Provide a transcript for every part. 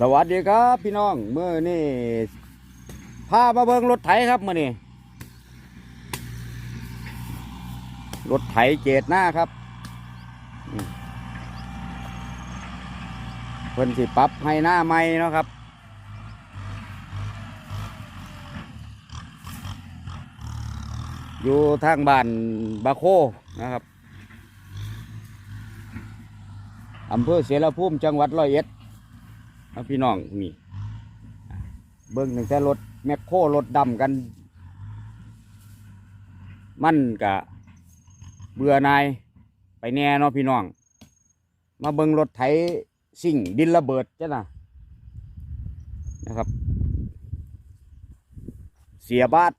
สวัสดีครับพี่น้องเมื่อนี่พามาเบิ่งรถไถครับมื่อนี่รถไถเจดหน้าครับเพิ่นสิปรับให้หน้าใหม่เนาะครับ อยู่ทางบ้านบาโคนะครับอำเภอเสรภูมิจังหวัดร้อยเอ็ด เอาพี่น้องนี่เบิ้งหนึ่งแต่รถแมคโครรถดำกัน มันกะเบื่อนายไปแน่เนาะพี่น้อง มาเบิ้งรถไถสิ่งดินระเบิดจ้ะนะนะครับ เสียบาท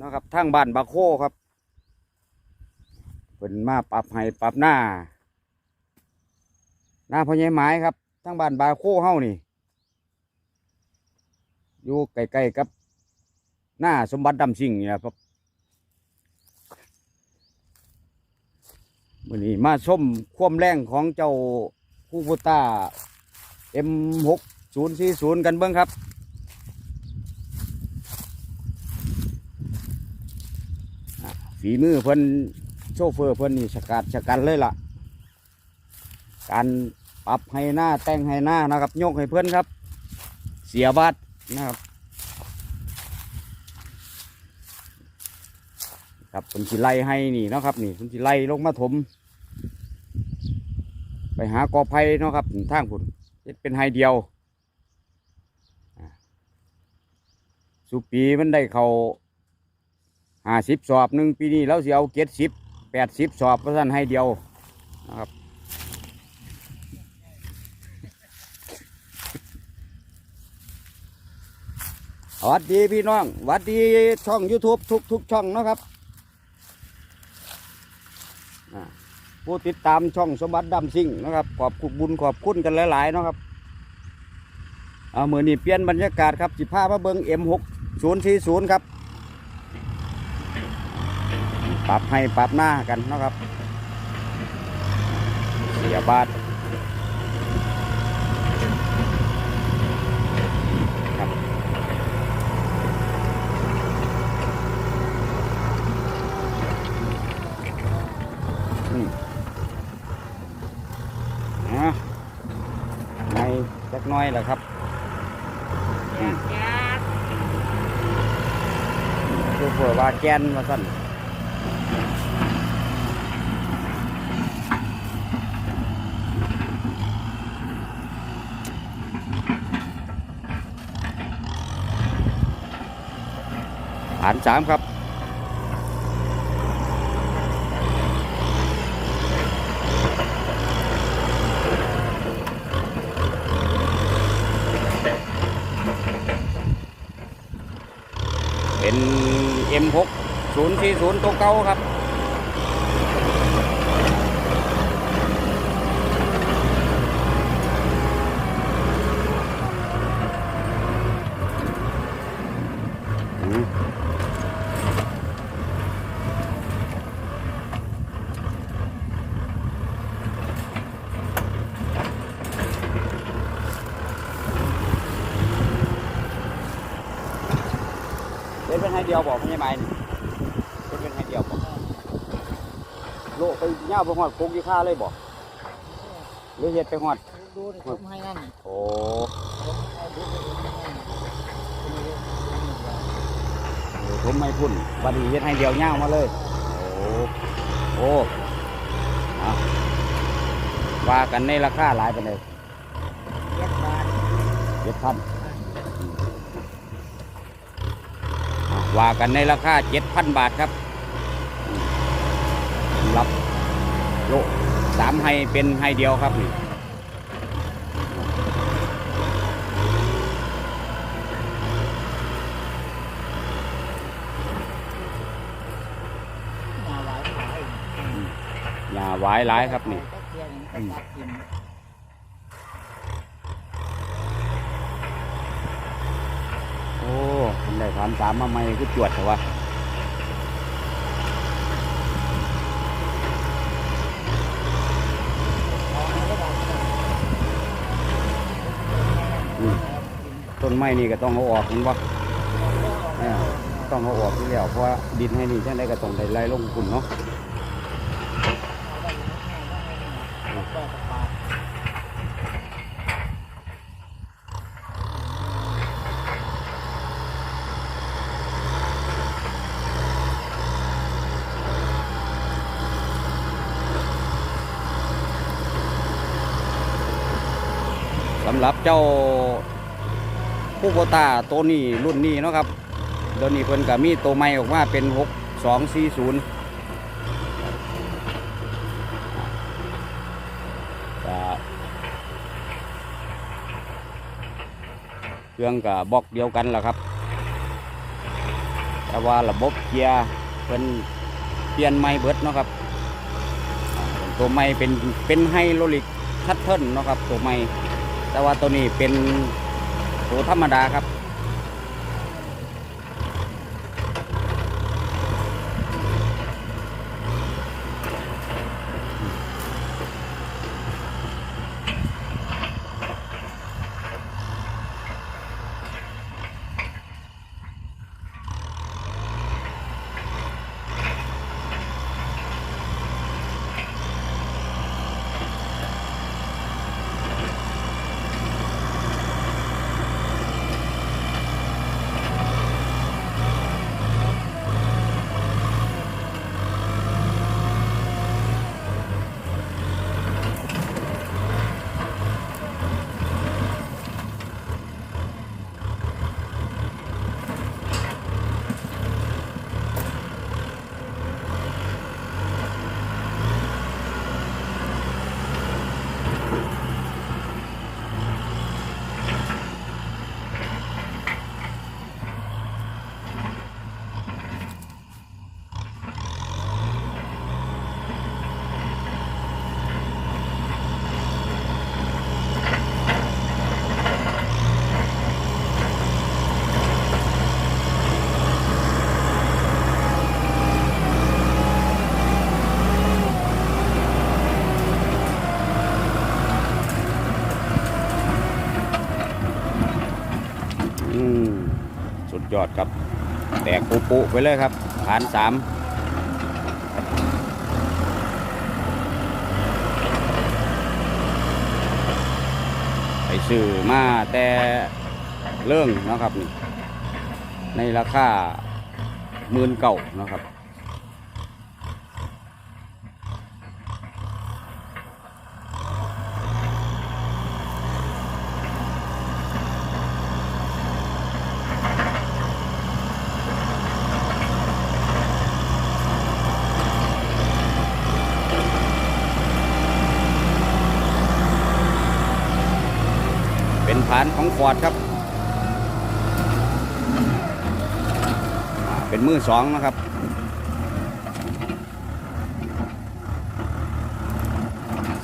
นะครับทางบ้านบาโคครับเป็นมาปรับให้ปรับหน้า หน้าพญายไม้ครับ ทั้งบ้านบาโคเฮานี่ อยู่ใกล้ๆกับ หน้าสมบัติดำสิ่งนี่แหละครับวันนี้มาชมความแรงของเจ้าคูบูต้า M6040 กันเบิ้งครับ ฝีมือเพิ่นโชเฟอร์เพิ่นนี่สกัดสกันเลยล่ะ การ ปรับให้หน้าแต่งให้หน้านะครับ ยกให้เพื่อนครับ เสียบัตรนะครับครับคุณสิไล่ให้นี่นะครับ นี่คุณสิไล่ลงมาถม ไปหากอไผ่นะครับทางคุณเฮ็ดเป็นไฮเดียวสุปีมันได้เขาห้าสิบสอบหนึ่งปีนี้แล้วสิเอาเจ็ดสิบแปดสิบสอบเพราะฉะนั้นให้เดียวนะครับ วัสดีพี่น้องสวัสดีช่อง YouTube ทุกทุกช่องนะครับผู้ติดตามช่องสมบัติดำซิ่งนะครับ ขอบคุณบุญขอบคุณกันหลายๆนะครับเอามือนี้เปลี่ยนบรรยากาศครับสิพามาเบิง M6040 ครับ ปรับให้ปรับหน้ากันนะครับ เสียบาท ครับอืมอะในจักหน้ อยแหละครับอืมคือเผื่อว่าแกนมาสั่นฐานสามครับ เป็น M6 040ตัวเก่าครับ ให้เดียวบอกไม่ใช่ไหมนี่เล่นเป็นให้เดียวบอกโลไปเงาไปหอดโคกยี่ข้าเลยบอกหรือเห็ดไปหอดดูดิผมให้นั่นโอ้ผมให้ดูดิผมให้นั่นผมไม่พุ่นบัดนี้เฮ็ดให้เดียวเงามาเลย โอ้โอ้อะว่ากันในราคาหลายไปเลยเจ็ดบาทเจ็ดพัน ว่ากันในราคาเจ็ดพันบาทครับสำหรับโลสามให้เป็นให้เดียวครับนี่มาหลายหลายอย่าหวายหลายครับนี่ ตะเกียงตะกัดกิน โอ้คน ได้ถามสามมาไหม่ก็จวดแต่ว่าต้นไม้นี่ก็ต้องเอาออกเห็นบ่าต้องเอาออกที่แล้วเพราะว่าดินให้นี่จังไดก็ต้องได้ไล่ลงคุณเนาะำหรับเจ้าผู้โบตาตัวนี้รุ่นนี้เนาะครับเดี๋ยวนี้เพิ่นก็มีตัวใหม่ออกมาเป็น 6240เครื่องกับบล็อกเดียวกันแหละครับ แต่ว่าระบบเกียร์เพิ่นเปลี่ยนใหม่เบิดเนาะครับ ตัวใหม่เป็นเป็นไฮโดรลิกชัตเทิลเนาะครับ ตัวใหม่ แต่ว่าตัวนี้เป็นตัวธรรมดาครับ อืมสุดย อดครับ แตกปุปุไปเลยครับฐานสามไปซื้อมาแต่เรื่องนะครับนี่ในราคาหมื่นเก่านะครับ เป็นฐานของ ฟอร์ดครับ เป็นมือสองนะครับ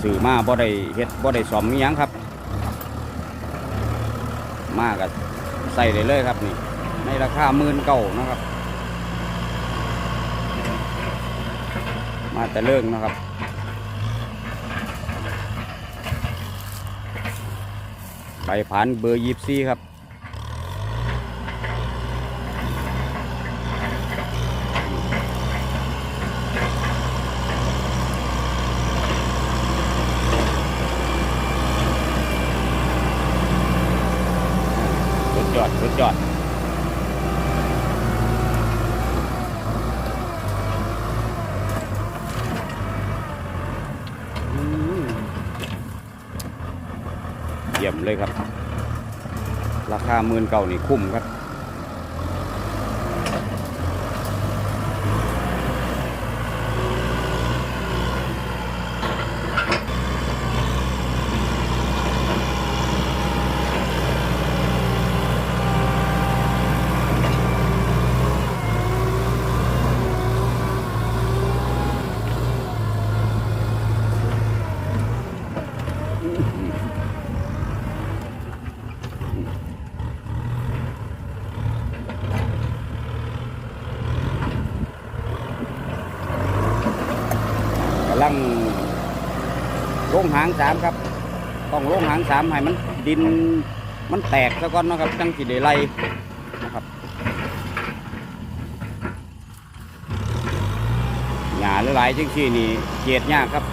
สื่อมาบ่ได้เฮ็ดบ่ได้สอมมีหยังครับ มากับใส่ได้เลยครับนี่ ในราคาหมื่นเก้านะครับ มาแต่เรื่องนะครับ ไปผ่านเบอร์ยี่สี่ครับ สุดยอด สุดยอด อืมเยี่ยมเลยครับ ราคาหมื่นเก่านี่คุ้มครับ ลังลงหางสามครับ ต้องลงหางสามให้มันดินมันแตกซะก่อนนะครับจังสิได้ไล่นะครับหยาหลายๆจังสี่นี่เกียดยากครับ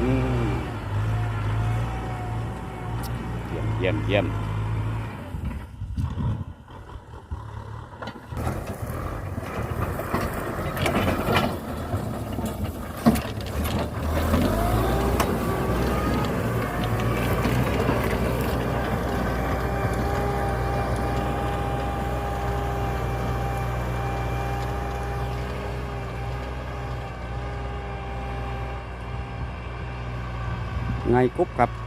อืมเยี่ยม เยี่ยมเยี่ยมไงกุ๊บครับ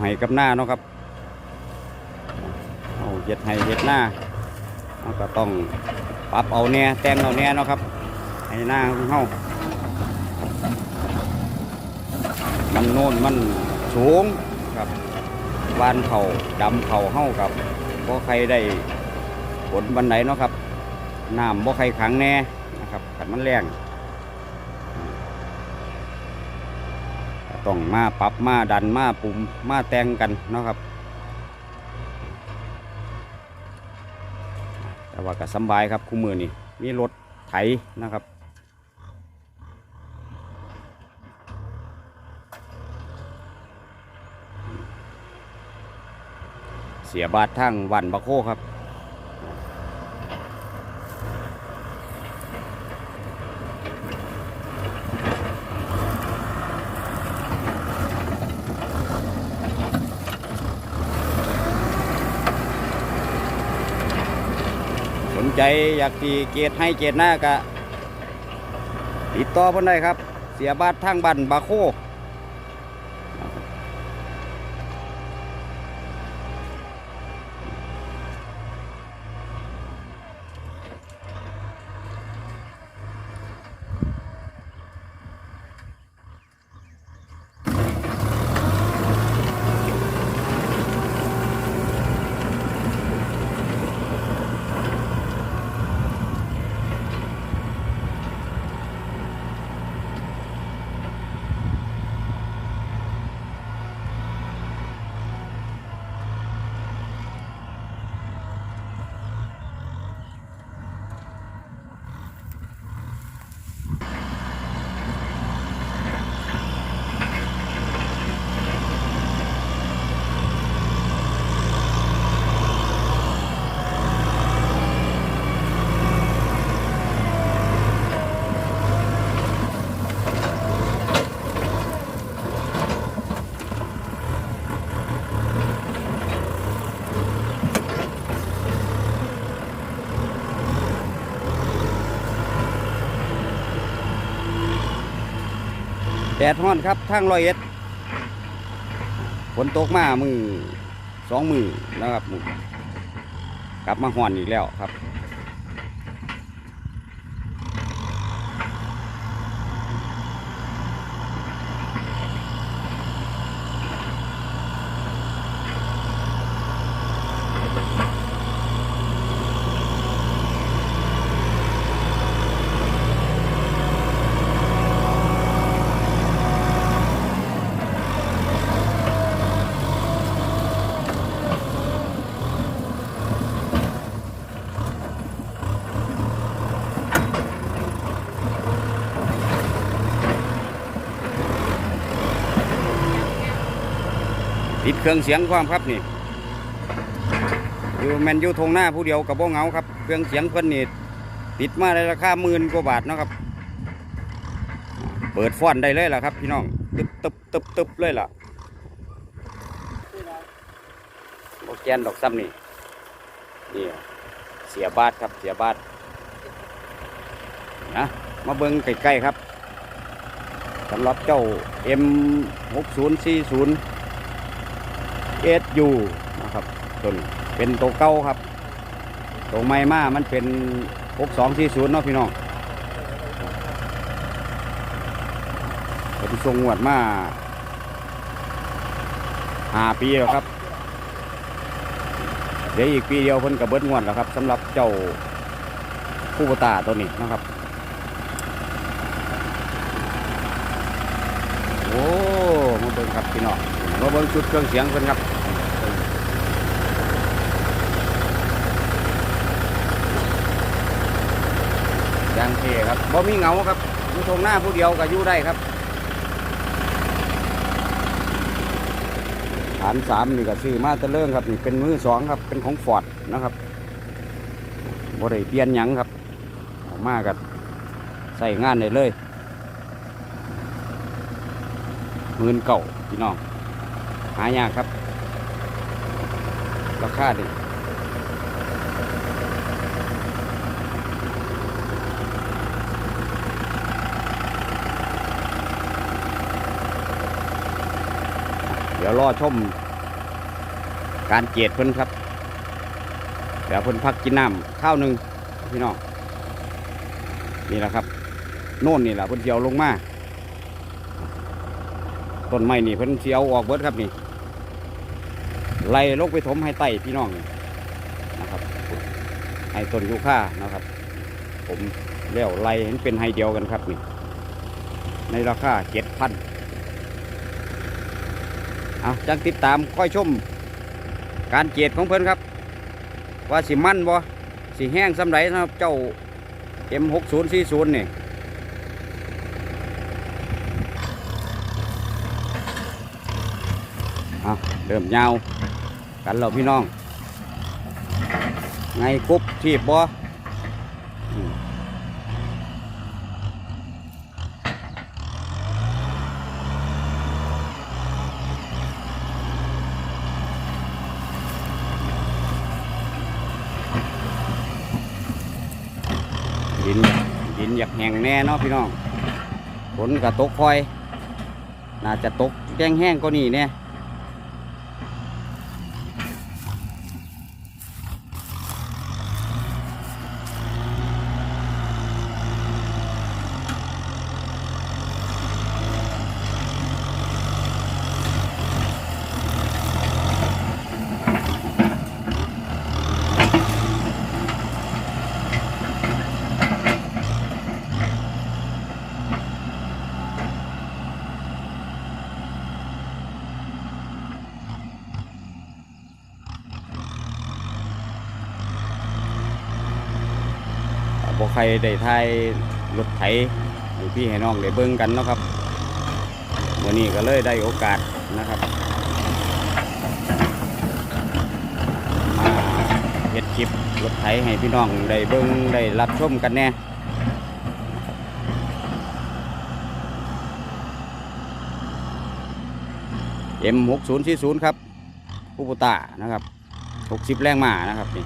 ไห้กับหน้าเนาะครับเอาเห็ดไห้เห็ดหน้าเราก็ต้องปรับเอาแน่แต่งเอาแน่เนาะครับไห้หน้าของเฮามันโน่นมันสูงครับบานเขาดำเขาเฮากับบ่ใครได้ผลบันไดเนาะครับน้ำบ่ใครขังแน่นะครับขันมันแรง ต้องมาปรับมาดันมาปุ่มมาแต่งกันเนาะครับ แต่ว่าก็สบายครับคู่มือนี่มีรถไถนะครับเสียบาททั้งวันบะโคครับ ใจอยากตีเกตให้เกตหน้ากะติดต่อเพิ่นได้ครับ เสียบาททางบันบาโค ดดร้อนครับทางร้อยเอ็ดฝนตกมามือสองมือนะครับกลับมาห่อนอีกแล้วครับ เครื่องเสียงความครับนี่อยู่แมนยูทงหน้าผู้เดียวกับโบ้เงาครับ เครื่องเสียงเพื่อนนี่ติดมาในราคาหมื่นกว่าบาทนะครับ เปิดฟอนได้เลยล่ะครับพี่น้องตึบตึบตึบตึบเลยล่ะโอแกนดอกซ้ำนี่นี่เสียบาทครับเสียบาทนะมาเบิ้งใกล้ๆครับสำหรับเจ้า M6040 SU นะครับตัวนี้เป็นตัวเก่าครับตัวไม่มากมันเป็น6240เนาะพี่น้องผมส่งงวดมาหาปีแล้วครับ เดี๋ยวอีกปีเดียวเพิ่นกับเบิดงวดแล้วครับสำหรับเจ้าคู่ปตาตัวนี้นะครับ โอ้มาเบิ้งครับพี่น้องมาเบิ้งชุดเครื่องเสียงเพิ่นครับ ครับบ่มีเหงาครับอยู่ตรงหน้าผู้เดียวก็อยู่ได้ครับ ฐานสามนี่ก็ซื้อมาตะเลิ่งครับนี่เป็นมือสองครับ เป็นของฟอร์ดนะครับบ่ได้เปลี่ยนหยังครับออกมากับใส่งานได้เลยหมื่นเก่าพี่น้องหายากครับราคาดี ดี๋ยวรอชมการเกียดเพิ่นครับ เดี๋ยวเพิ่นพักกินน้ำข้าวหนึ่งพี่น้องนี่แหละครับโน่นนี่แหละเพิ่นเดียวลงมาต้นไม้นี่เพิ่นสิเอาออกเบิดครับนี่ไล่ลงไปถมให้ไต่พี่น้องนะครับให้ต้นยูค่านะครับ ผมเลี้ยวไล่เห็นเป็นไฮเดียวกันครับนี่ในราคาเจ็ดพัน เอาจังติดตามค่อยชม การเกียดของเพิ่นครับ ว่าสิมั่นบ่สิแห้งสำไรนะครับ เจ้า M6040 นี่เอาเริ่มยาว กันเราพี่น้อง ไงกุ๊บทีบบ่อืมดินดินอยาก แน่เนาะพี่น้องฝนก็ตกคอย น่าจะตกแจ้งแห้งๆก็นี่เนี่ย ได้ทายรถไถให้พี่ให้น้องได้เบิ่งกันเนาะครับวันนี้ก็เลยได้โอกาสนะครับมาเฮ็ดคลิปรถไถให้พี่น้องได้เบิ่งได้รับชมกันแน่เอ็มหกศูนย์สี่ศูนย์ครับผู้ปุตตานะครับหกสิบแรงมานะครับนี่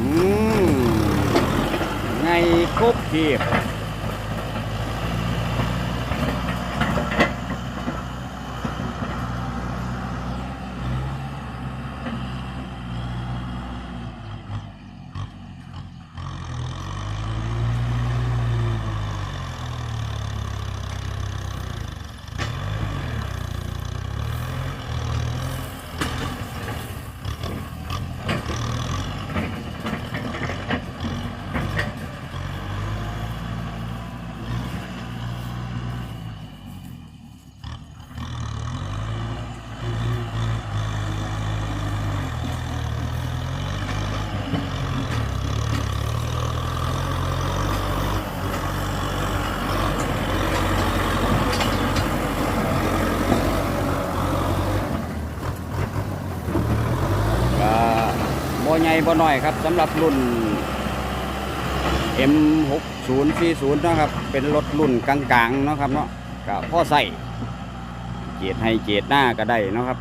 อืมไง คร ใหญ่บ่น้อยครับสำหรับรุ่น M6040 นะครับ เป็นรถรุ่นกลางๆเนาะครับเนาะก็พ่อใส่เจดให้เจดหน้าก็ได้เนาะครับ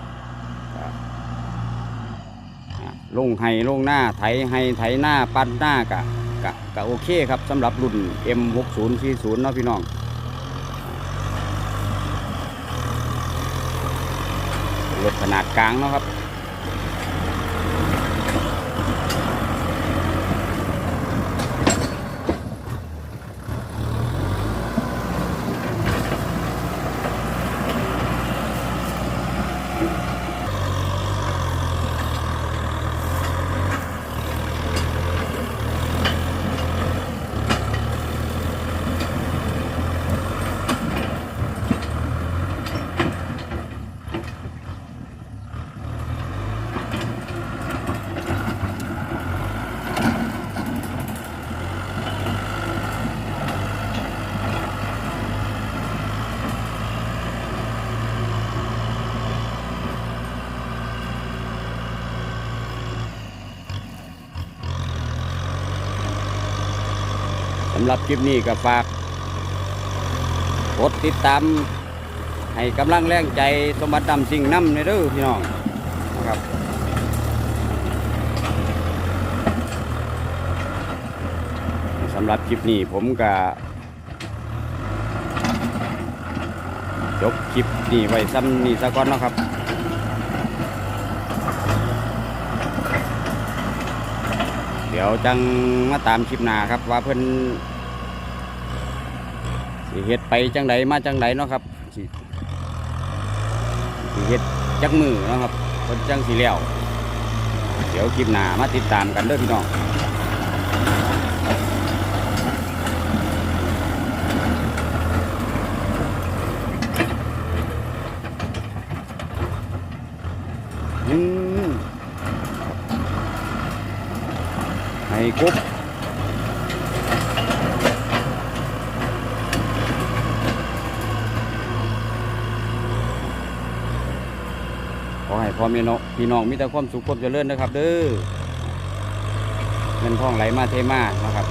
ลงให้ลงหน้าไถให้ไถหน้าปั้นหน้ากะกะกะโอเคครับสำหรับรุ่น M6040 เนาะพี่น้องรถขนาดกลางเนาะครับำหรับคลิปนี้ก็ฝากกดติดตาม ให้กำลังแรงใจสมบัติดำสิ่งน้ำในเด้อพี่น้องนะครับสำหรับคลิปนี้ผมก็จบคลิปนี้ไว้ซ้ำนี่ซะก่อนนะครับเดี๋ยวจังมาตามคลิปหน้าครับว่าเพิ่อน สิเฮ็ดไปจังไดมาจังไดเนาะครับสิสิเฮ็ดจักมือเนาะครับคนจังสิแล้วเดี๋ยวคลิปหน้ามาติดตามกันเด้อพี่น้องอืม ให้กรุ๊บข อให้พ่อแม่น้องพี่น้องมีแต่ความสุขความเจริญนะครับ เด้อเงินทองไหลมาเทมานะครับ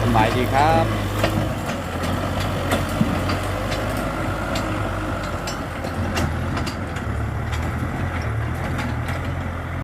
สบายดีครับ